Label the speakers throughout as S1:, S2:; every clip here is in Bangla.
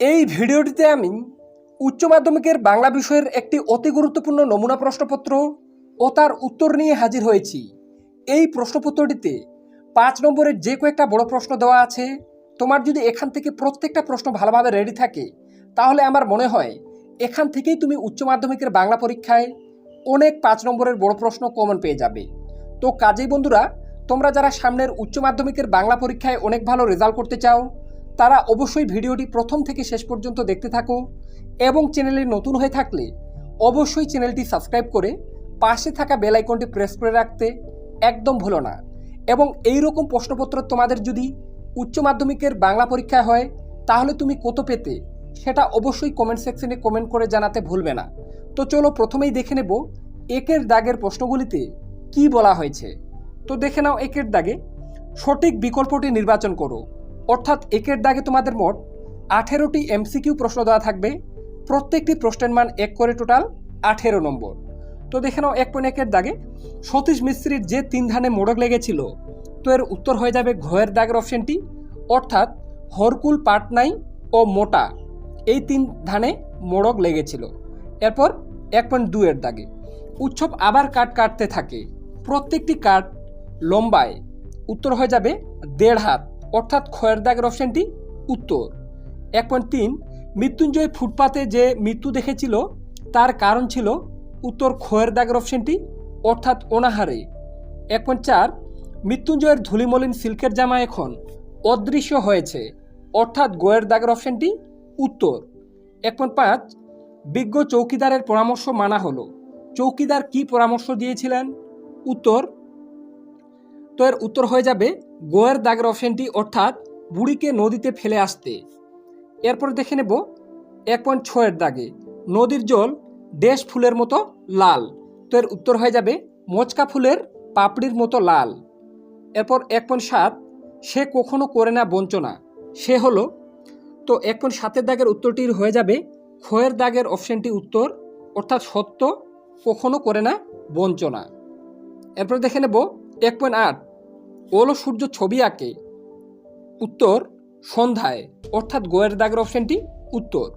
S1: এই ভিডিওটিতে আমি উচ্চ মাধ্যমিকের বাংলা বিষয়ের একটি অতি গুরুত্বপূর্ণ নমুনা প্রশ্নপত্র ও তার উত্তর নিয়ে হাজির হয়েছি। এই প্রশ্নপত্রটিতে পাঁচ নম্বরের যে কয়েকটা বড় প্রশ্ন দেওয়া আছে, তোমার যদি এখান থেকে প্রত্যেকটা প্রশ্ন ভালোভাবে রেডি থাকে, তাহলে আমার মনে হয় এখান থেকেই তুমি উচ্চ মাধ্যমিকের বাংলা পরীক্ষায় অনেক পাঁচ নম্বরের বড় প্রশ্ন কমন পেয়ে যাবে। তো কাজেই বন্ধুরা, তোমরা যারা সামনের উচ্চ মাধ্যমিকের বাংলা পরীক্ষায় অনেক ভালো রেজাল্ট করতে চাও তারা অবশ্যই ভিডিওটি প্রথম থেকে শেষ পর্যন্ত দেখতে থাকো এবং চ্যানেলে নতুন হয়ে থাকলে অবশ্যই চ্যানেলটি সাবস্ক্রাইব করে পাশে থাকা বেল আইকনটি প্রেস করে রাখতে একদম ভুলো না। এবং এই রকম প্রশ্নপত্র তোমাদের যদি উচ্চ মাধ্যমিকের বাংলা পরীক্ষায় হয়, তাহলে তুমি কত পেতে সেটা অবশ্যই কমেন্ট সেকশনে কমেন্ট করে জানাতে ভুলবে না। তো চলো প্রথমেই দেখে নেব একের দাগের প্রশ্নগুলিতে কি বলা হয়েছে। তো দেখে নাও একের দাগে সঠিক বিকল্পটি নির্বাচন করো। অর্থাৎ একের দাগে তোমাদের মোট আঠেরোটি এমসিকিউ প্রশ্ন দেওয়া থাকবে। প্রত্যেকটি প্রশ্নের মান এক করে টোটাল আঠেরো নম্বর। তো দেখে নাও, এক পয়েন্ট একের দাগে সতীশ মিস্ত্রির যে তিন ধানে মোড়ক লেগেছিল, তো এর উত্তর হয়ে যাবে ঘয়ের দাগের অপশনটি অর্থাৎ হরকুল, পাটনাই ও মোটা এই তিন ধানে মোড়ক লেগেছিল। এরপর এক পয়েন্ট দুয়ের দাগে উৎসব আবার কাঠ কাটতে থাকে। প্রত্যেকটি কাঠ লম্বায়। উত্তর হয়ে যাবে দেড় হাত। অর্থাৎ ক্ষয়ের দাগের অপশনটি উত্তর। এক পয়েন্ট তিন, মৃত্যুঞ্জয় ফুটপাতে যে মৃত্যু দেখেছিল, তার কারণ ছিল উত্তর ক্ষয়ের দাগের অপশনটি অর্থাৎ অনাহারে। এক পয়েন্ট চার, মৃত্যুঞ্জয়ের ধুলিমলিন সিল্কের জামা এখন অদৃশ্য হয়েছে, অর্থাৎ গোয়ের দাগের অপশনটি উত্তর। এক পয়েন্ট পাঁচ, বিজ্ঞ চৌকিদারের পরামর্শ মানা হলো। চৌকিদার কি পরামর্শ দিয়েছিলেন? উত্তর, তো এর উত্তর হয়ে যাবে গোয়ের দাগের অপশনটি অর্থাৎ বুড়িকে নদীতে ফেলে আসতে। এরপর দেখে নেব এক পয়েন্ট ছয়ের দাগে, নদীর জল দেশ ফুলের মতো লাল। তো এর উত্তর হয়ে যাবে মোচকা ফুলের পাপড়ির মতো লাল। এরপর এক পয়েন্ট সাত, সে কখনো করে না বঞ্চনা, সে হলো। তো এক পয়েন্ট সাতের দাগের উত্তরটি হয়ে যাবে ক্ষয়ের দাগের অপশনটি উত্তর, অর্থাৎ সত্য, কখনো করে না বঞ্চনা। এরপর দেখে নেব এক পয়েন্ট আট ওলো সূর্য ছবি আঁকে। উত্তর, সন্ধ্যায়, অর্থাৎ গোয়ের দাগের অপশনটি উত্তর।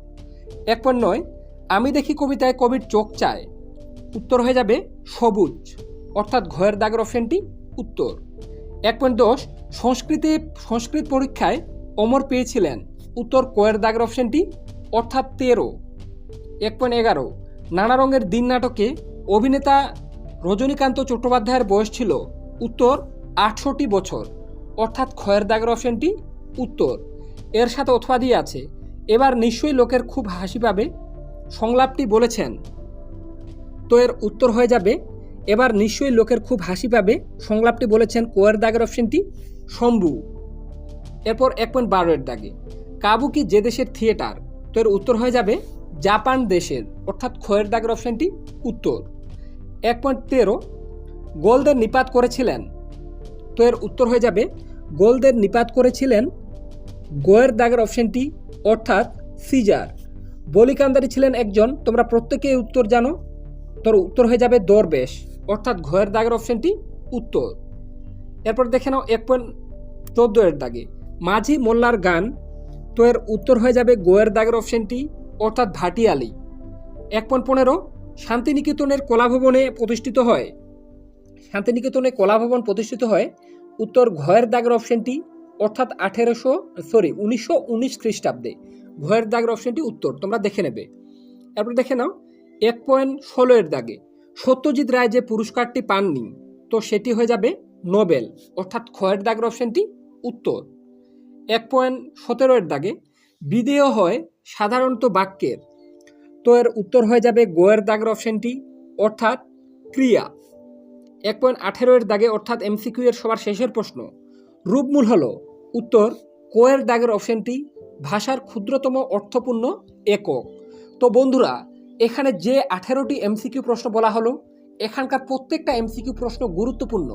S1: এক পয়েন্ট নয়, আমি দেখি কবিতায় কবির চোখ চায়। উত্তর হয়ে যাবে সবুজ, অর্থাৎ ঘয়ের দাগের অপশনটি উত্তর। এক পয়েন্ট দশ, সংস্কৃতে, সংস্কৃত পরীক্ষায় অমর পেয়েছিলেন। উত্তর কোয়ের দাগের অপশনটি অর্থাৎ তেরো। এক পয়েন্ট এগারো, নানা রঙের দিন নাটকে অভিনেতা রজনীকান্ত চট্টোপাধ্যায়ের বয়স ছিল। উত্তর আটষট্টি বছর। অর্থাৎ ক্ষয়ের দাগের অপশনটি উত্তর। এর সাথে অথবা দিয়ে আছে, এবার নিশ্চয়ই লোকের খুব হাসি পাবে। সংলাপটি বলেছেন। তো এর উত্তর হয়ে যাবে, এবার নিশ্চয়ই লোকের খুব হাসি পাবে। সংলাপটি বলেছেন কোয়ের দাগের অপশনটি শম্ভু। এরপর এক পয়েন্ট বারোয়ের দাগে। কাবুকি যে দেশের থিয়েটার? তো এর উত্তর হয়ে যাবে জাপান দেশের, অর্থাৎ ক্ষয়ের দাগের অপশনটি উত্তর। এক পয়েন্ট তেরো, গোলদের নিপাত করেছিলেন। তো এর উত্তর হয়ে যাবে। গোলদের নিপাত করেছিলেন গোয়ের দাগের অপশনটি, অর্থাৎ সিজার। বলিকান্দারি ছিলেন একজন, তোমরা প্রত্যেকে উত্তর জানো, তোর উত্তর হয়ে যাবে দরবেশ, অর্থাৎ ঘয়ের দাগের অপশনটি উত্তর। এরপর দেখে নাও, এক পয়েন্ট চোদ্দ এর দাগে। মাঝি মোল্লার গান তো এর উত্তর হয়ে যাবে গোয়ের দাগের অপশনটি, অর্থাৎ ভাটিয়ালি। এক পয়েন্ট পনেরো, শান্তিনিকেতনের কলাভবনে প্রতিষ্ঠিত হয়। শান্তিনিকেতনে কলাভবন প্রতিষ্ঠিত হয়। উত্তর ঘয়ের দাগের অপশনটি, অর্থাৎ আঠেরোশো সরি উনিশশো উনিশ খ্রিস্টাব্দে। ঘয়ের দাগের অপশনটি উত্তর, তোমরা দেখে নেবে। এরপর দেখে নাও, এক পয়েন্ট ষোলো এর দাগে, সত্যজিৎ রায় যে পুরস্কারটি পাননি, তো সেটি হয়ে যাবে নোবেল, অর্থাৎ ক্ষয়ের দাগের অপশনটি উত্তর। এক পয়েন্ট সতেরো এর দাগে, বিদেয় হয় সাধারণত বাক্যের, তো এর উত্তর হয়ে যাবে গোয়ের দাগের অপশনটি, অর্থাৎ ক্রিয়া। এক পয়েন্ট আঠেরো এর দাগে অর্থাৎ এমসিকিউ এর সবার শেষের প্রশ্ন। রূপমূল হলো, উত্তর, কোয়ের দাগের অপশনটি ভাষার ক্ষুদ্রতম অর্থপূর্ণ একক। তো বন্ধুরা, এখানে যে আঠেরোটি এমসিকিউ প্রশ্ন বলা হলো, এখানকার প্রত্যেকটা এমসিকিউ প্রশ্ন গুরুত্বপূর্ণ।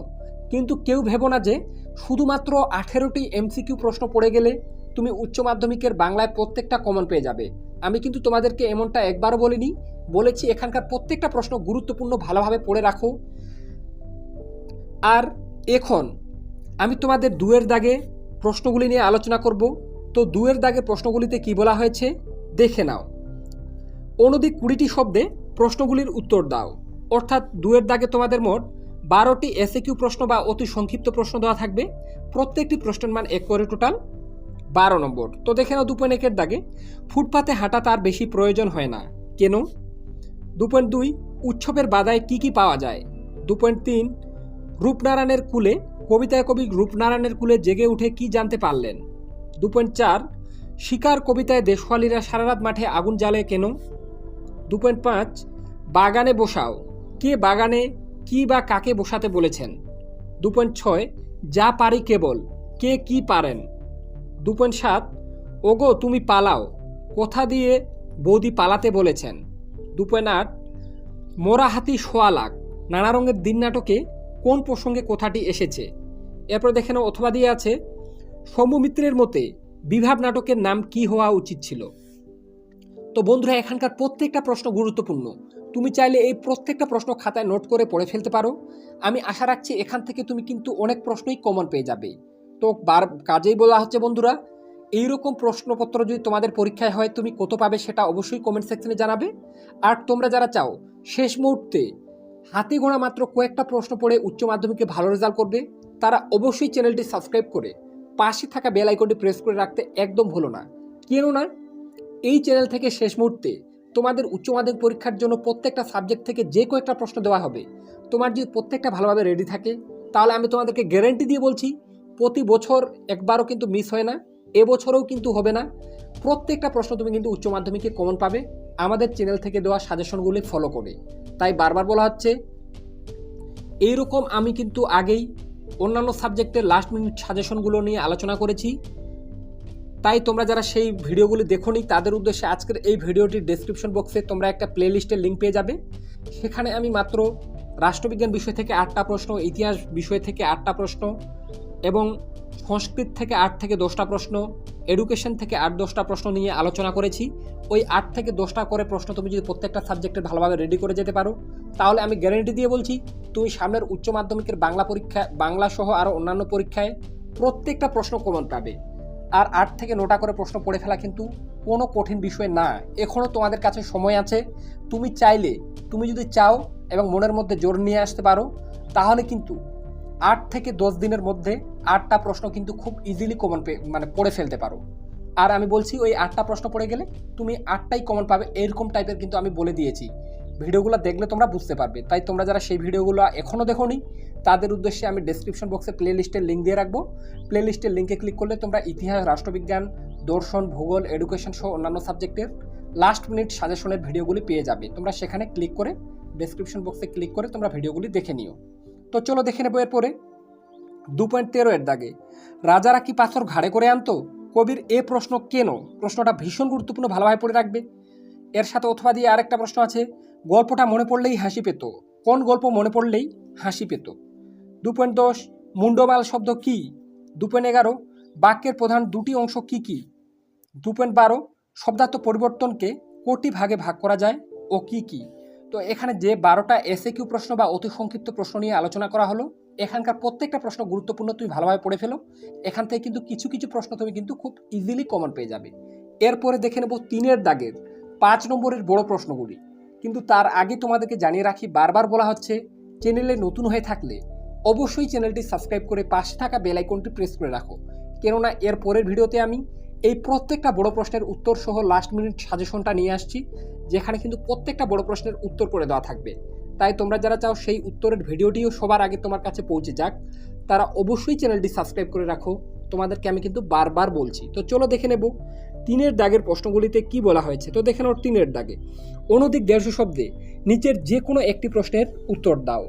S1: কিন্তু কেউ ভেবো না যে শুধুমাত্র আঠেরোটি এমসিকিউ প্রশ্ন পড়ে গেলে তুমি উচ্চ মাধ্যমিকের বাংলায় প্রত্যেকটা কমন পেয়ে যাবে। আমি কিন্তু তোমাদেরকে এমনটা একবারও বলিনি। বলেছি এখানকার প্রত্যেকটা প্রশ্ন গুরুত্বপূর্ণ ভালোভাবে পড়ে রাখো। আর এখন আমি তোমাদের দুয়ের দাগে প্রশ্নগুলি নিয়ে আলোচনা করব। তো দুয়ের দাগে প্রশ্নগুলিতে কি বলা হয়েছে? দেখে নাও। অনধিক কুড়িটি শব্দে প্রশ্নগুলির উত্তর দাও। অর্থাৎ দুয়ের দাগে তোমাদের মোট বারোটি এসে কিউ প্রশ্ন বা অতি সংক্ষিপ্ত প্রশ্ন দেওয়া থাকবে। প্রত্যেকটি প্রশ্নের মান এক করে টোটাল বারো নম্বর। তো দেখে নাও দু পয়েন্ট একের দাগে, ফুটপাতে হাঁটা তার বেশি প্রয়োজন হয় না। কেন? দু পয়েন্ট দুই, উৎসবের বাধায় কি কি পাওয়া যায়? দু পয়েন্ট তিন রূপনারায়ণের কুলে, কবিতায় কবি রূপনারায়ণের কুলে জেগে উঠে কি জানতে পারলেন? দু পয়েন্ট চার, শিকার কবিতায় দেশওয়ালিরা সারারাত মাঠে আগুন জ্বালে কেন? দু পয়েন্ট পাঁচ, বাগানে বসাও। কে বাগানে, কি বা কাকে বসাতে বলেছেন? দু পয়েন্ট ছয়, যা পারি কেবল, কে কি পারেন? দু পয়েন্ট সাত, ওগো তুমি পালাও, কোথা দিয়ে বৌদি পালাতে বলেছেন। দু পয়েন্ট আট মোরা হাতি সোয়া লাখ নানা রঙের দিন নাটকে কোন প্রসঙ্গে কথাটি এসেছে? এরপর দেখে নাও, অথবা দিয়ে আছে সৌম্যমিত্রের মতে বিভাব নাটকের নাম কি হওয়া উচিত ছিল? তো বন্ধুরা, এখানকার প্রত্যেকটা প্রশ্ন গুরুত্বপূর্ণ। তুমি চাইলে এই প্রত্যেকটা প্রশ্ন খাতায় নোট করে পড়ে ফেলতে পারো। আমি আশা রাখছি এখান থেকে তুমি কিন্তু অনেক প্রশ্নই কমন পেয়ে যাবে। তো বার কাজেই বলা হচ্ছে, বন্ধুরা, এইরকম প্রশ্নপত্র যদি তোমাদের পরীক্ষায় হয়, তুমি কত পাবে সেটা অবশ্যই কমেন্ট সেকশনে জানাবে। আর তোমরা যারা চাও, শেষ মুহূর্তে হাতে গোনা মাত্র কয়েকটা প্রশ্ন পড়ে উচ্চ মাধ্যমিকে ভালো রেজাল্ট করবে, তারা অবশ্যই চ্যানেলটি সাবস্ক্রাইব করে পাশে থাকা বেল আইকনটি প্রেস করে রাখতে একদম ভুলো না। কেননা, এই চ্যানেল থেকে শেষ মুহূর্তে তোমাদের উচ্চ মাধ্যমিক পরীক্ষার জন্য প্রত্যেকটা সাবজেক্ট থেকে যে কয়েকটা প্রশ্ন দেওয়া হবে, তোমার যদি প্রত্যেকটা ভালোভাবে রেডি থাকে, তাহলে আমি তোমাদেরকে গ্যারেন্টি দিয়ে বলছি, প্রতি বছর একবারও কিন্তু মিস হয় না, এবছরেও কিন্তু হবে না। প্রত্যেকটা প্রশ্ন তুমি কিন্তু উচ্চ মাধ্যমিকে কমন পাবে। আমাদের চ্যানেল থেকে দেওয়া সাজেশনগুলি ফলো করে। তাই বারবার বলা হচ্ছে, এইরকম আমি কিন্তু আগেই অন্যান্য সাবজেক্টের লাস্ট মিনিট সাজেশনগুলো নিয়ে আলোচনা করেছি। তাই তোমরা যারা সেই ভিডিওগুলি দেখোনি, তাদের উদ্দেশ্যে আজকের এই ভিডিওটির ডেসক্রিপশন বক্সে তোমরা একটা প্লে লিস্টের লিঙ্ক পেয়ে যাবে। সেখানে আমি মাত্র রাষ্ট্রবিজ্ঞান বিষয় থেকে আটটা প্রশ্ন, ইতিহাস বিষয় থেকে আটটা প্রশ্ন এবং সংস্কৃত থেকে আট থেকে দশটা প্রশ্ন এডুকেশন থেকে আট দশটা প্রশ্ন নিয়ে আলোচনা করেছি। ওই আট থেকে দশটা করে প্রশ্ন তুমি যদি প্রত্যেকটা সাবজেক্টের ভালোভাবে রেডি করে যেতে পারো, তাহলে আমি গ্যারেন্টি দিয়ে বলছি, তুমি সামনের উচ্চ মাধ্যমিকের বাংলা পরীক্ষা বাংলা সহ আরও অন্যান্য পরীক্ষায় প্রত্যেকটা প্রশ্ন কমন পাবে। আর আট থেকে নটা করে প্রশ্ন পড়ে ফেলা কিন্তু কোনো কঠিন বিষয় না। এখনও তোমাদের কাছে সময় আছে। তুমি চাইলে, তুমি যদি চাও এবং মনের মধ্যে জোর নিয়ে আসতে পারো, তাহলে কিন্তু আট থেকে দশ দিনের মধ্যে আটটা প্রশ্ন কিন্তু খুব ইজিলি কমন মানে পড়ে ফেলতে পারো। আর আমি বলছি ওই আটটা প্রশ্ন পড়ে গেলে তুমি আটটাই কমন পাবে, এরকম টাইপের কিন্তু আমি বলে দিয়েছি। ভিডিওগুলো দেখলে তোমরা বুঝতে পারবে। তাই তোমরা যারা সেই ভিডিওগুলো এখনও দেখোনি, তাদের উদ্দেশ্যে আমি ডেসক্রিপশন বক্সে প্লে লিস্টের লিঙ্ক দিয়ে রাখব। প্লে লিস্টের লিঙ্কে ক্লিক করলে তোমরা ইতিহাস, রাষ্ট্রবিজ্ঞান, দর্শন, ভূগোল এডুকেশন সহ অন্যান্য সাবজেক্টের লাস্ট মিনিট সাজেশনের ভিডিওগুলি পেয়ে যাবে। তোমরা সেখানে ক্লিক করে ডেসক্রিপশন বক্সে ক্লিক করে তোমরা ভিডিওগুলি দেখে নিও। তো চলো দেখে নেব এরপরে। দু পয়েন্ট তেরো এর দাগে, রাজারা কি পাথর ঘাড়ে করে আনতো? কবির এ প্রশ্ন কেন? প্রশ্নটা ভীষণ গুরুত্বপূর্ণ ভালোভাবে পড়ে রাখবে। এর সাথে অথবা দিয়ে আরেকটা প্রশ্ন আছে, গল্পটা মনে পড়লেই হাসি পেত। কোন গল্প মনে পড়লেই হাসি পেত? দু পয়েন্ট দশ মুন্ডমাল শব্দ কি? দু পয়েন্ট এগারো, বাক্যের প্রধান দুটি অংশ কি কি? দু পয়েন্ট বারো, শব্দার্থ পরিবর্তনকে কোটি ভাগে ভাগ করা যায় ও কি কি? তো এখানে যে বারোটা এসে কিউ প্রশ্ন বা অতি সংক্ষিপ্ত প্রশ্ন নিয়ে আলোচনা করা হলো, এখানকার প্রত্যেকটা প্রশ্ন গুরুত্বপূর্ণ তুমি ভালোভাবে পড়ে ফেলো। এখান থেকে কিন্তু কিছু কিছু প্রশ্ন তুমি কিন্তু খুব ইজিলি কমন পেয়ে যাবে। এরপরে দেখে নেব তিনের দাগের, পাঁচ নম্বরের বড় প্রশ্নগুলি। কিন্তু তার আগে তোমাদেরকে জানিয়ে রাখি, বারবার বলা হচ্ছে, চ্যানেলে নতুন হয়ে থাকলে অবশ্যই চ্যানেলটি সাবস্ক্রাইব করে পাশে থাকা বেল আইকনটি প্রেস করে রাখো। কেননা এর পরের ভিডিওতে আমি এই প্রত্যেকটা বড় প্রশ্নের উত্তর সহ লাস্ট মিনিট সাজেশনটা নিয়ে আসছি, যেখানে কিন্তু প্রত্যেকটা বড় প্রশ্নের উত্তর করে দেওয়া থাকবে। তাই তোমরা যারা চাও সেই উত্তরের ভিডিওটিও সবার আগে তোমার কাছে পৌঁছে যাক। তারা অবশ্যই চ্যানেলটি সাবস্ক্রাইব করে রাখো। তোমাদেরকে আমি কিন্তু বারবার বলছি। তো চলো দেখে নেব, তিনের দাগের প্রশ্নগুলিতে কি বলা হয়েছে? তো দেখে নাও তিনের দাগে। অনধিক দেড়শো শব্দে, নিচের যে কোনো একটি প্রশ্নের উত্তর দাও।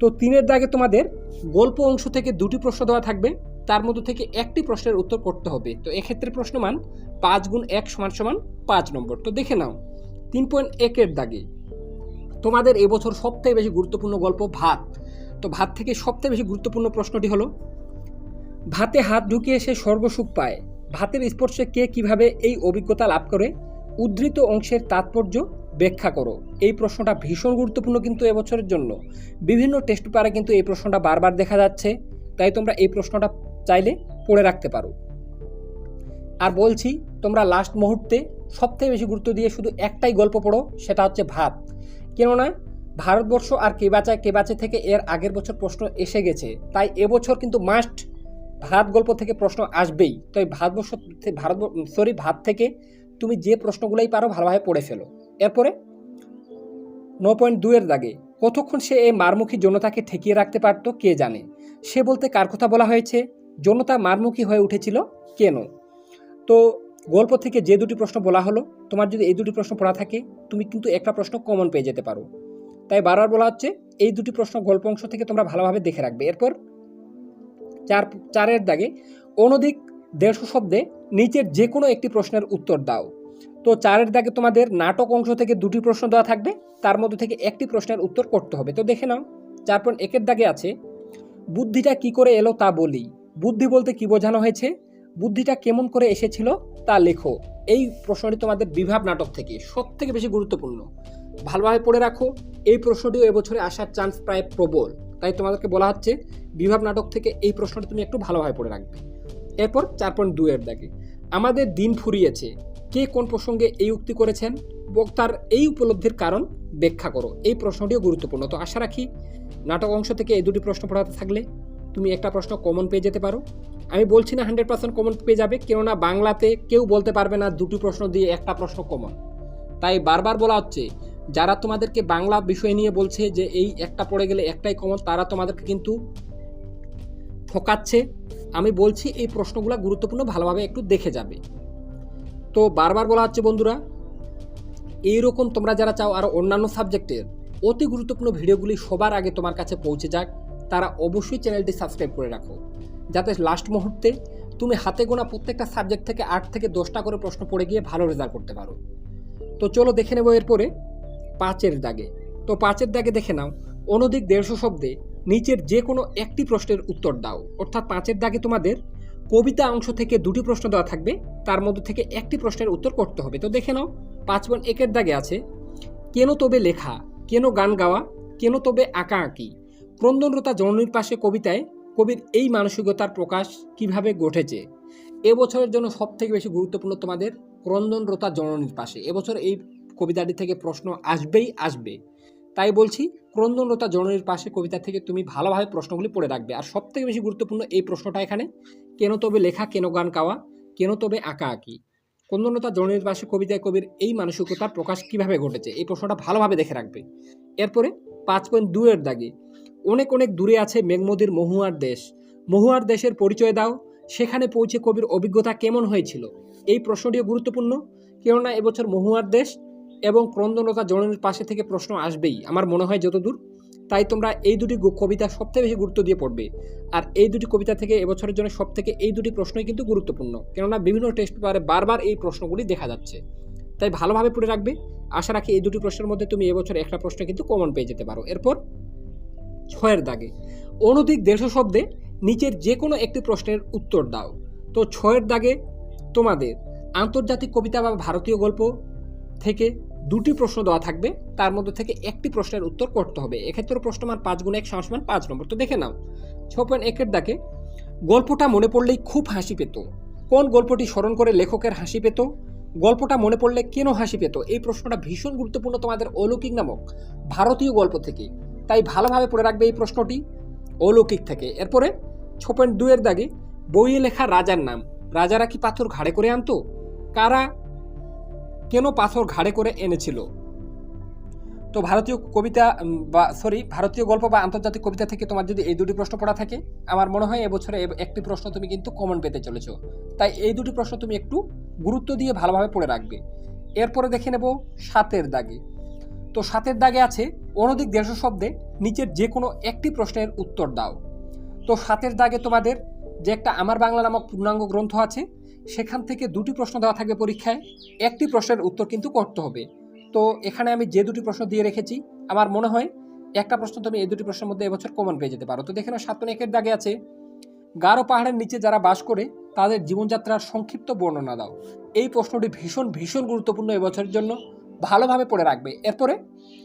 S1: তো তিনের দাগে তোমাদের গল্প অংশ থেকে দুটি প্রশ্ন দেওয়া থাকবে। তার মধ্য থেকে একটি প্রশ্নের উত্তর করতে হবে। তো এক্ষেত্রে প্রশ্নমান পাঁচ গুণ এক সমান সমান পাঁচ নম্বর। তো দেখে নাও, তিন পয়েন্ট একের দাগে, তোমাদের এবছর সবথেকে বেশি গুরুত্বপূর্ণ গল্প ভাত। তো ভাত থেকে সবথেকে বেশি গুরুত্বপূর্ণ প্রশ্নটি হলো, ভাতে হাত ঢুকিয়ে সে স্বর্গসুখ পায়। ভাতের স্পর্শে কে কীভাবে এই অভিজ্ঞতা লাভ করে? উদ্ধৃত অংশের তাৎপর্য ব্যাখ্যা করো। এই প্রশ্নটা ভীষণ গুরুত্বপূর্ণ কিন্তু এবছরের জন্য। বিভিন্ন টেস্ট পেপারে কিন্তু এই প্রশ্নটা বারবার দেখা যাচ্ছে। তাই তোমরা এই প্রশ্নটা চাইলে পড়ে রাখতে পারো। আর বলছি, তোমরা লাস্ট মুহূর্তে সবথেকে বেশি গুরুত্ব দিয়ে শুধু একটাই গল্প পড়ো, সেটা হচ্ছে ভাত। কেননা, ভারতবর্ষ আর কে বাঁচায় কে বাঁচে থেকে এর আগের বছর প্রশ্ন এসে গেছে। তাই এবছর কিন্তু মাস্ট ভাত গল্প থেকে প্রশ্ন আসবেই। তাই ভারতবর্ষ ভারত সরি ভাত থেকে তুমি যে প্রশ্নগুলোই পারো ভালোভাবে পড়ে ফেলো। এরপরে ন পয়েন্ট দুয়ের দাগে, কতক্ষণ সে এই মারমুখী জনতাকে ঠেকিয়ে রাখতে পারত কে জানে? সে বলতে কার কথা বলা হয়েছে? জনতা মারমুখী হয়ে উঠেছিল কেন? তো গল্প থেকে যে দুটি প্রশ্ন বলা হলো, তোমার যদি এই দুটি প্রশ্ন পড়া থাকে, তুমি কিন্তু একটা প্রশ্ন কমন পেয়ে যেতে পারো। তাই বারবার বলা হচ্ছে, এই দুটি প্রশ্ন গল্প অংশ থেকে তোমরা ভালোভাবে দেখে রাখবে। এরপর চার, চারের দাগে, অনধিক দেড়শো শব্দে নিচের যে কোনো একটি প্রশ্নের উত্তর দাও। তো চারের দাগে তোমাদের নাটক অংশ থেকে দুটি প্রশ্ন দেওয়া থাকবে, তার মধ্যে থেকে একটি প্রশ্নের উত্তর করতে হবে। তো দেখে নাও, চার পয়েন্ট একের দাগে আছে, বুদ্ধিটা কি করে এলো তা বলি। বুদ্ধি বলতে কি বোঝানো হয়েছে? বুদ্ধিটা কেমন করে এসেছিল তা লেখো। এই প্রশ্নটি তোমাদের বিভাব নাটক থেকে সব থেকে বেশি গুরুত্বপূর্ণ। ভালোভাবে পড়ে রাখো। এই প্রশ্নটিও এবছরে আসার চান্স প্রায় প্রবল। তাই তোমাদেরকে বলা হচ্ছে, বিভাব নাটক থেকে এই প্রশ্নটি তুমি একটু ভালোভাবে পড়ে রাখবে। এরপর চার পয়েন্ট দুয়ের দাগে। আমাদের দিন ফুরিয়েছে। কে কোন প্রসঙ্গে এই উক্তি করেছেন? বক্তার এই উপলব্ধির কারণ ব্যাখ্যা করো। এই প্রশ্নটিও গুরুত্বপূর্ণ। তো আশা রাখি, নাটক অংশ থেকে এই দুটি প্রশ্ন পড়াতে থাকলে তুমি একটা প্রশ্ন কমন পেয়ে যেতে পারো। আমি বলছি না হান্ড্রেড পার্সেন্ট কমন পেয়ে যাবে, কেননা বাংলাতে কেউ বলতে পারবে না দুটি প্রশ্ন দিয়ে একটা প্রশ্ন কমন তাই বারবার বলা হচ্ছে, যারা তোমাদেরকে বাংলা বিষয় নিয়ে বলছে যে এই একটা পড়ে গেলে একটাই কমন তারা তোমাদেরকে কিন্তু ঠকাচ্ছে। আমি বলছি এই প্রশ্নগুলো গুরুত্বপূর্ণ ভালোভাবে একটু দেখে যাবে। তো বারবার বলা হচ্ছে বন্ধুরা, এইরকম তোমরা যারা চাও আর অন্যান্য সাবজেক্টের অতি গুরুত্বপূর্ণ ভিডিওগুলি সবার আগে তোমার কাছে পৌঁছে যাক। তারা অবশ্যই চ্যানেলটি সাবস্ক্রাইব করে রাখো। যাতে লাস্ট মুহূর্তে তুমি হাতে গোনা প্রত্যেকটা সাবজেক্ট থেকে আট থেকে দশটা করে প্রশ্ন পড়ে গিয়ে ভালো রেজাল্ট করতে পারো। তো চলো দেখে নেব এরপরে পাঁচের দাগে। তো পাঁচের দাগে দেখে নাও, অনধিক দেড়শো শব্দে নিচের যে কোনো একটি প্রশ্নের উত্তর দাও। অর্থাৎ পাঁচের দাগে তোমাদের কবিতা অংশ থেকে দুটি প্রশ্ন দেওয়া থাকবে, তার মধ্যে থেকে একটি প্রশ্নের উত্তর করতে হবে। তো দেখে নাও, পাঁচ পয়েন্ট একের দাগে আছে, কেন তবে লেখা, কেন গান গাওয়া, কেন তবে আঁকা আঁকি? ক্রন্দনরতা জননীর পাশে কবিতায় কবির এই মানসিকতার প্রকাশ কীভাবে ঘটেছে? এবছরের জন্য সব থেকে বেশি গুরুত্বপূর্ণ তোমাদের ক্রন্দনরতা জননীর পাশে। এবছর এই কবিতাটি থেকে প্রশ্ন আসবেই আসবে। তাই বলছি, ক্রন্দনরতা জননীর পাশে কবিতা থেকে তুমি ভালোভাবে প্রশ্নগুলি পড়ে রাখবে। আর সব থেকে বেশি গুরুত্বপূর্ণ এই প্রশ্নটা এখানে, কেন তবে লেখা, কেন গান গাওয়া, কেন তবে আঁকা আঁকি? ক্রন্দনরতা জননীর পাশে কবিতায় কবির এই মানসিকতার প্রকাশ কীভাবে ঘটেছে? এই প্রশ্নটা ভালোভাবে দেখে রাখবে। এরপরে পাঁচ পয়েন্ট দুয়ের দাগে অনেক অনেক দূরে আছে মেঘমদির মহুয়ার দেশ। মহুয়ার দেশের পরিচয় দাও, সেখানে পৌঁছে কবির অভিজ্ঞতা কেমন হয়েছিল? এই প্রশ্নটিও গুরুত্বপূর্ণ, কেননা এবছর মহুয়ার দেশ এবং ক্রন্দনতা জননীর পাশে থেকে প্রশ্ন আসবেই, আমার মনে হয় যতদূর। তাই তোমরা এই দুটি কবিতা সবথেকে বেশি গুরুত্ব দিয়ে পড়বে। আর এই দুটি কবিতা থেকে এবছরের জন্য সব থেকে এই দুটি প্রশ্নই কিন্তু গুরুত্বপূর্ণ, কেননা বিভিন্ন টেস্ট পেপারে বারবার এই প্রশ্নগুলি দেখা যাচ্ছে। তাই ভালোভাবে পড়ে রাখবে। আশা রাখি এই দুটি প্রশ্নের মধ্যে তুমি এবছর একটা প্রশ্ন কিন্তু কমন পেয়ে যেতে পারো। এরপর ছয়ের দাগে। অনধিক দেড়শো শব্দে নিচের যে কোনো একটি প্রশ্নের উত্তর দাও। তো ছয়ের দাগে তোমাদের আন্তর্জাতিক কবিতা বা ভারতীয় গল্প থেকে দুটি প্রশ্ন দেওয়া থাকবে। তার মধ্যে থেকে একটি প্রশ্নের উত্তর করতে হবে। এক্ষেত্রে প্রশ্ন মান পাঁচ গুণ এক সমান পাঁচ নম্বর। তো দেখে নাও। ছ পয়েন্ট একের দাগে, গল্পটা মনে পড়লেই খুব হাসি পেত। কোন গল্পটি স্মরণ করে লেখকের হাসি পেত? গল্পটা মনে পড়লে কেন হাসি পেত? এই প্রশ্নটা ভীষণ গুরুত্বপূর্ণ তোমাদের অলৌকিক নামক ভারতীয় গল্প থেকে। তাই ভালোভাবে পড়ে রাখবে এই প্রশ্নটি অলৌকিক থেকে। এরপরে ছ পয়েন্ট দুয়ের দাগে বইয়ে লেখা রাজার নাম। রাজারা কি পাথর ঘাড়ে করে আনতো? কারা কেন পাথর ঘাড়ে করে এনেছিল? তো ভারতীয় কবিতা বা সরি ভারতীয় গল্প বা আন্তর্জাতিক কবিতা থেকে তোমার যদি এই দুটি প্রশ্ন পড়া থাকে, আমার মনে হয় এবছরে একটি প্রশ্ন তুমি কিন্তু কমন পেতে চলেছো। তাই এই দুটি প্রশ্ন তুমি একটু গুরুত্ব দিয়ে ভালোভাবে পড়ে রাখবে। এরপরে দেখে নেব সাতের দাগে। তো সাতের দাগে আছে অনধিক দেড়শো শব্দে নিচের যে কোনো একটি প্রশ্নের উত্তর দাও। তো সাতের দাগে তোমাদের যে একটা আমার বাংলা নামক পূর্ণাঙ্গ গ্রন্থ আছে, সেখান থেকে দুটি প্রশ্ন দেওয়া থাকবে পরীক্ষায়। একটি প্রশ্নের উত্তর কিন্তু করতে হবে। তো এখানে আমি যে দুটি প্রশ্ন দিয়ে রেখেছি, আমার মনে হয় একটা প্রশ্ন তুমি এই দুটি প্রশ্নের মধ্যে এবছর কমন পেয়ে যেতে পারো। তো দেখে নাও, সাত একের দাগে আছে, গারো পাহাড়ের নিচে যারা বাস করে, তাদের জীবনযাত্রার সংক্ষিপ্ত বর্ণনা দাও। এই প্রশ্নটি ভীষণ ভীষণ গুরুত্বপূর্ণ এবছরের জন্য। ভালোভাবে পড়ে রাখবে। এরপরে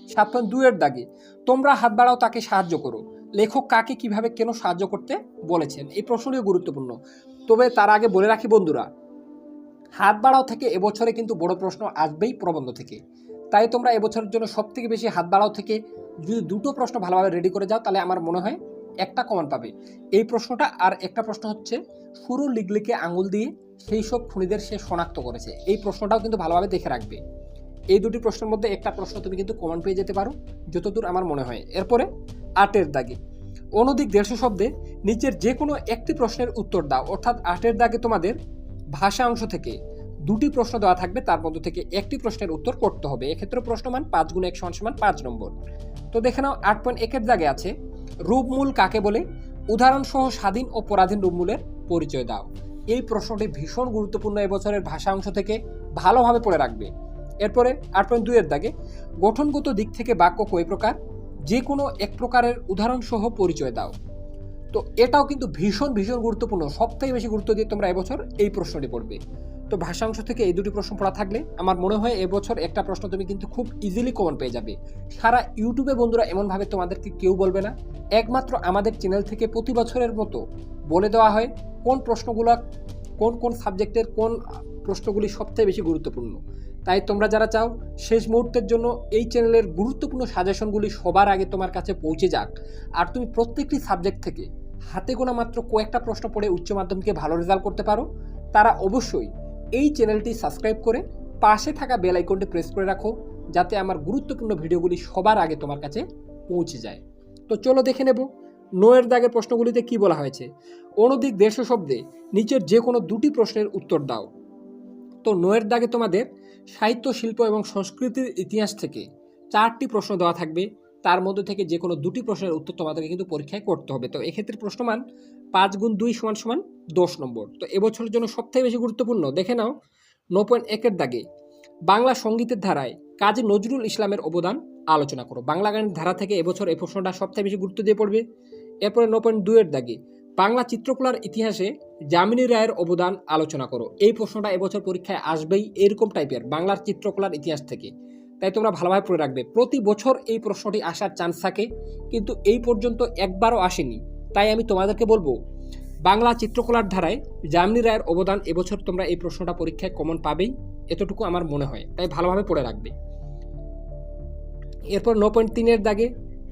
S1: সাত পয়েন্ট দুইয়ের দাগে, তোমরা হাত বাড়াও তাকে সাহায্য করো। লেখক কাকে কীভাবে কেন সাহায্য করতে বলেছেন? এই প্রশ্নটিও গুরুত্বপূর্ণ। তবে তার আগে বলে রাখি বন্ধুরা, হাত বাড়াও থেকে এবছরে কিন্তু বড় প্রশ্ন আসবেই প্রবন্ধ থেকে। তাই তোমরা এবছরের জন্য সব থেকে বেশি হাত বাড়াও থেকে যদি দুটো প্রশ্ন ভালোভাবে রেডি করে যাও, তাহলে আমার মনে হয় একটা কমন পাবে। এই প্রশ্নটা আর একটা প্রশ্ন হচ্ছে শুরু লিগলিকে আঙুল দিয়ে সেই সব খুনিদের সে শনাক্ত করেছে। এই প্রশ্নটাও কিন্তু ভালোভাবে দেখে রাখবে। এই দুটি প্রশ্নের মধ্যে একটা প্রশ্ন তুমি কিন্তু কমন পেয়ে যেতে পারো, যতদূর আমার মনে হয়। এরপরে, আটের দাগে। অনধিক দেড়শো শব্দে নিচের যে কোনো একটি প্রশ্নের উত্তর দাও। অর্থাৎ আটের দাগে তোমাদের ভাষা অংশ থেকে দুটি প্রশ্ন দেওয়া থাকবে, তার মধ্যে থেকে একটি প্রশ্নের উত্তর করতে হবে। এক্ষেত্রে প্রশ্নমান পাঁচ গুণ এক সমান সমান পাঁচ নম্বর। তো দেখে নাও, আট পয়েন্ট একের দাগে আছে, রূপমূল কাকে বলে? উদাহরণসহ স্বাধীন ও পরাধীন রূপমূলের পরিচয় দাও। এই প্রশ্নটি ভীষণ গুরুত্বপূর্ণ এবছরের ভাষা অংশ থেকে ভালোভাবে পড়ে রাখবে। এরপরে আট পয়েন্ট দুইয়ের দাগে গঠনগত দিক থেকে বাক্য কয় প্রকার, যে কোনো এক প্রকারের উদাহরণসহ পরিচয় দাও। তো এটাও কিন্তু ভীষণ ভীষণ গুরুত্বপূর্ণ, সবথেকে বেশি গুরুত্ব দিয়ে তোমরা এবছর এই প্রশ্নটি পড়বে। তো ভাষাংশ থেকে এই দুটি প্রশ্ন পড়া থাকলে আমার মনে হয় এবছর একটা প্রশ্ন তুমি কিন্তু খুব ইজিলি কমন পেয়ে যাবে। সারা ইউটিউবে বন্ধুরা এমনভাবে তোমাদেরকে কেউ বলবে না, একমাত্র আমাদের চ্যানেল থেকে প্রতি বছরের মতো বলে দেওয়া হয় কোন প্রশ্নগুলো, কোন কোন সাবজেক্টের কোন প্রশ্নগুলি সবথেকে বেশি গুরুত্বপূর্ণ। তাই তোমরা যারা চাও, শেষ মুহূর্তের জন্য এই চ্যানেলের গুরুত্বপূর্ণ সাজেশনগুলি সবার আগে তোমার কাছে পৌঁছে যাক। আর তুমি প্রত্যেকটি সাবজেক্ট থেকে হাতে গোনা মাত্র কয়েকটা প্রশ্ন পড়ে উচ্চ মাধ্যমিকে ভালো রেজাল্ট করতে পারো। তারা অবশ্যই এই চ্যানেলটি সাবস্ক্রাইব করে পাশে থাকা বেল আইকনটি প্রেস করে রাখো, যাতে আমার গুরুত্বপূর্ণ ভিডিওগুলি সবার আগে তোমার কাছে পৌঁছে যায়। তো চলো দেখে নেব, নোয়ের দাগের প্রশ্নগুলিতে কি বলা হয়েছে? অনধিক দেড়শো শব্দে নিচের যে কোনো দুটি প্রশ্নের উত্তর দাও। তো নোয়ের দাগে তোমাদের সাহিত্য, শিল্প এবং সংস্কৃতির ইতিহাস থেকে চারটি প্রশ্ন দেওয়া থাকবে। তার মধ্যে থেকে যে কোনো দুটি প্রশ্নের উত্তর তোমাদেরকে কিন্তু পরীক্ষায় করতে হবে। তো এক্ষেত্রে প্রশ্নমান পাঁচ গুণ দুই সমান সমান দশ নম্বর। তো এবছরের জন্য সবথেকে বেশি গুরুত্বপূর্ণ, দেখে নাও ন পয়েন্ট একের দাগে বাংলা সঙ্গীতের ধারায় কাজী নজরুল ইসলামের অবদান আলোচনা করো। বাংলা গানের ধারা থেকে এবছর এই প্রশ্নটা সবথেকে বেশি গুরুত্ব দিয়ে পড়বে। এরপরে ন পয়েন্ট দুইয়ের দাগে বাংলা চিত্রকলার ইতিহাসে যামিনী রায়ের অবদান আলোচনা করো। এই প্রশ্নটা এবছর পরীক্ষায় আসবেই এরকম টাইপের বাংলার চিত্রকলার ইতিহাস থেকে। তাই তোমরা ভালোভাবে পড়ে রাখবে। প্রতি বছর এই প্রশ্নটি আসার চান্স থাকে, কিন্তু এই পর্যন্ত একবারও আসেনি। তাই আমি তোমাদেরকে বলব, বাংলা চিত্রকলার ধারায় যামিনী রায়ের অবদান এবছর তোমরা এই প্রশ্নটা পরীক্ষায় কমন পাবেই, এতটুকু আমার মনে হয়। তাই ভালোভাবে পড়ে রাখবে। এরপর ন পয়েন্ট তিনের দাগে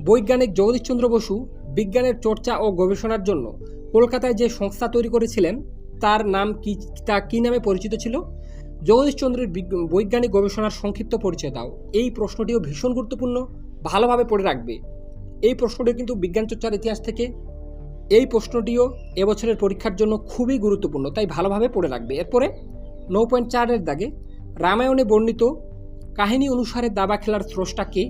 S1: বৈজ্ঞানিক জগদীশচন্দ্র বসু বিজ্ঞানের চর্চা ও গবেষণার জন্য কলকাতায় যে সংস্থা তৈরি করেছিলেন, তার নাম কি, তা কী নামে পরিচিত ছিল? জগদীশচন্দ্রের বিজ্ঞ- বৈজ্ঞানিক গবেষণার সংক্ষিপ্ত পরিচয় দাও। এই প্রশ্নটিও ভীষণ গুরুত্বপূর্ণ, ভালোভাবে পড়ে রাখবে। এই প্রশ্নটি কিন্তু বিজ্ঞান চর্চার ইতিহাস থেকে, এই প্রশ্নটিও এবছরের পরীক্ষার জন্য খুবই গুরুত্বপূর্ণ, তাই ভালোভাবে পড়ে রাখবে। এরপরে নৌ পয়েন্ট চারের দাগে, রামায়ণে বর্ণিত কাহিনী অনুসারে দাবা খেলার স্রষ্টাকে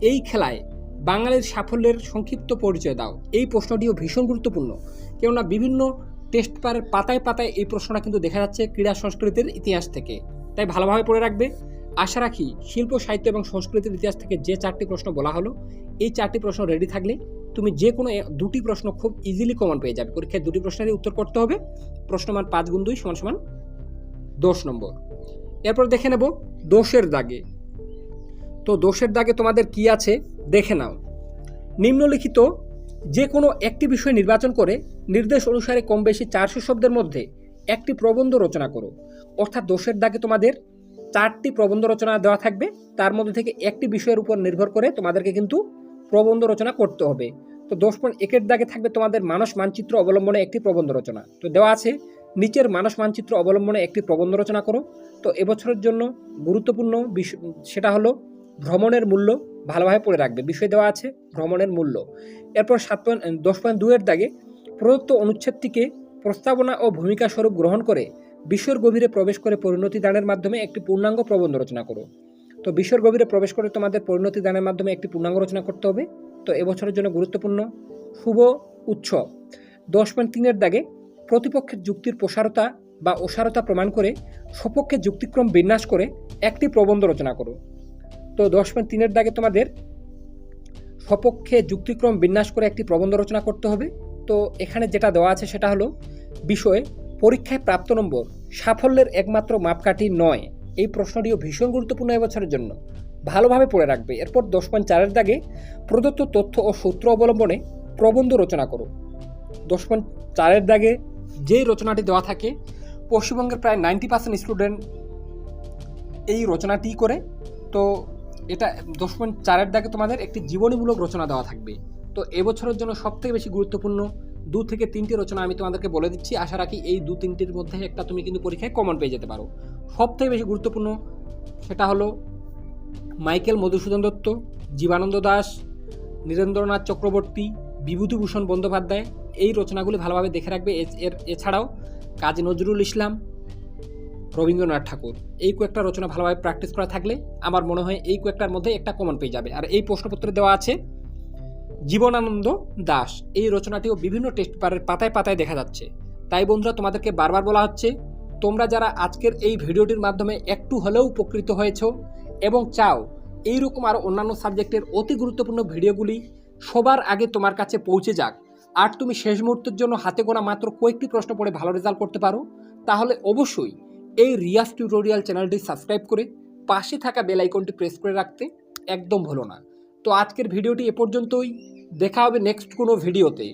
S1: এই খেলায় বাঙালির সাফল্যের সংক্ষিপ্ত পরিচয় দাও। এই প্রশ্নটিও ভীষণ গুরুত্বপূর্ণ। কেননা বিভিন্ন টেস্ট পারের পাতায় পাতায় এই প্রশ্নটা কিন্তু দেখা যাচ্ছে ক্রীড়া সংস্কৃতির ইতিহাস থেকে। তাই ভালোভাবে পড়ে রাখবে। আশা রাখি শিল্প, সাহিত্য এবং সংস্কৃতির ইতিহাস থেকে যে চারটি প্রশ্ন বলা হলো, এই চারটি প্রশ্ন রেডি থাকলে তুমি যে কোনো দুটি প্রশ্ন খুব ইজিলি কমন পেয়ে যাবে। পরীক্ষায় দুটি প্রশ্নেরই উত্তর করতে হবে। প্রশ্ন প্রশ্নমান পাঁচ গুণ দুই সমান সমান দশ নম্বর। এরপর দেখে নেব দোষের দাগে। তো দোষের দাগে তোমাদের কি আছে? দেখে নাও। নিম্নলিখিত যে কোনো একটি বিষয় নির্বাচন করে নির্দেশ অনুসারে কম বেশি চারশো শব্দের মধ্যে একটি প্রবন্ধ রচনা করো। অর্থাৎ দোষের দাগে তোমাদের চারটি প্রবন্ধ রচনা দেওয়া থাকবে। তার মধ্যে থেকে একটি বিষয়ের উপর নির্ভর করে তোমাদেরকে কিন্তু প্রবন্ধ রচনা করতে হবে। তো দশ পয়েন্ট একের দাগে থাকবে তোমাদের মানস মানচিত্র অবলম্বনে একটি প্রবন্ধ রচনা। তো দেওয়া আছে, নিচের মানস মানচিত্র অবলম্বনে একটি প্রবন্ধ রচনা করো। তো এবছরের জন্য গুরুত্বপূর্ণ সেটা হলো ভ্রমণের মূল্য ভালোভাবে পড়ে রাখবে। বিষয় দেওয়া আছে ভ্রমণের মূল্য। এরপর সাত পয়েন্ট দশ পয়েন্ট দুয়ের দাগে প্রদত্ত অনুচ্ছেদটিকে প্রস্তাবনা ও ভূমিকা স্বরূপ গ্রহণ করে বিশ্বর গভীরে প্রবেশ করে পরিণতি দানের মাধ্যমে একটি পূর্ণাঙ্গ প্রবন্ধ রচনা করো। তো বিশ্বর গভীরে প্রবেশ করে তোমাদের পরিণতি দানের মাধ্যমে একটি পূর্ণাঙ্গ রচনা করতে হবে। তো এবছরের জন্য গুরুত্বপূর্ণ, শুভ উৎসব। দশ পয়েন্ট তিনের দাগে প্রতিপক্ষের যুক্তির প্রসারতা বা অসারতা প্রমাণ করে সপক্ষে যুক্তিক্রম বিন্যাস করে একটি প্রবন্ধ রচনা করো। তো দশ পয়েন্ট তিনের দাগে তোমাদের সপক্ষে যুক্তিক্রম বিন্যাস করে একটি প্রবন্ধ রচনা করতে হবে। তো এখানে যেটা দেওয়া আছে সেটা হলো, বিষয়, পরীক্ষায় প্রাপ্ত নম্বর, সাফল্যের একমাত্র মাপকাঠি নয়। এই প্রশ্নটিও ভীষণ গুরুত্বপূর্ণ এবছরের জন্য। ভালোভাবে পড়ে রাখবে। এরপর দশ পয়েন্ট চারের দাগে প্রদত্ত তথ্য ও সূত্র অবলম্বনে প্রবন্ধ রচনা করো। দশ পয়েন্ট চারের দাগে যেই রচনাটি দেওয়া থাকে, পশ্চিমবঙ্গের প্রায় নাইনটি পার্সেন্ট স্টুডেন্ট এই রচনাটি করে। তো এটা দশ পয়েন্ট চারের দাগে তোমাদের একটি জীবনীমূলক রচনা দেওয়া থাকবে। তো এবছরের জন্য সবথেকে বেশি গুরুত্বপূর্ণ দু থেকে তিনটি রচনা আমি তোমাদেরকে বলে দিচ্ছি। আশা রাখি এই দু তিনটির মধ্যে একটা তুমি কিন্তু পরীক্ষায় কমন পেয়ে যেতে পারো। সবথেকে বেশি গুরুত্বপূর্ণ সেটা হলো মাইকেল মধুসূদন দত্ত, জীবানন্দ দাস, নীরেন্দ্রনাথ চক্রবর্তী, বিভূতিভূষণ বন্দ্যোপাধ্যায় এই রচনাগুলি ভালোভাবে দেখে রাখবে। এছাড়াও কাজী নজরুল ইসলাম রবীন্দ্রনাথ ঠাকুর। এই কয়েকটা রচনা ভালোভাবে প্র্যাকটিস করা থাকলে আমার মনে হয় এই কয়েকটার মধ্যে একটা কমন পেয়ে যাবে। আর এই প্রশ্নপত্রে দেওয়া আছে, জীবনানন্দ দাস এই রচনাটিও বিভিন্ন টেস্ট পেপারের পাতায় পাতায় দেখা যাচ্ছে। তাই বন্ধুরা, তোমাদেরকে বারবার বলা হচ্ছে, তোমরা যারা আজকের এই ভিডিওটির মাধ্যমে একটু হলেও উপকৃত হয়েছো এবং চাও এইরকম আরও অন্যান্য সাবজেক্টের অতি গুরুত্বপূর্ণ ভিডিওগুলি সবার আগে তোমার কাছে পৌঁছে যাক, আর তুমি শেষ মুহূর্তের জন্য হাতে গোনা মাত্র কয়েকটি প্রশ্ন পড়ে ভালো রেজাল্ট করতে পারো, তাহলে অবশ্যই এই রিয়াস টিউটোরিয়াল চ্যানেলটি সাবস্ক্রাইব করে পাশে থাকা বেল আইকনটি প্রেস করে রাখতে একদম ভুলো না। তো আজকের ভিডিওটি এ পর্যন্তই। দেখা হবে নেক্সট কোনো ভিডিওতে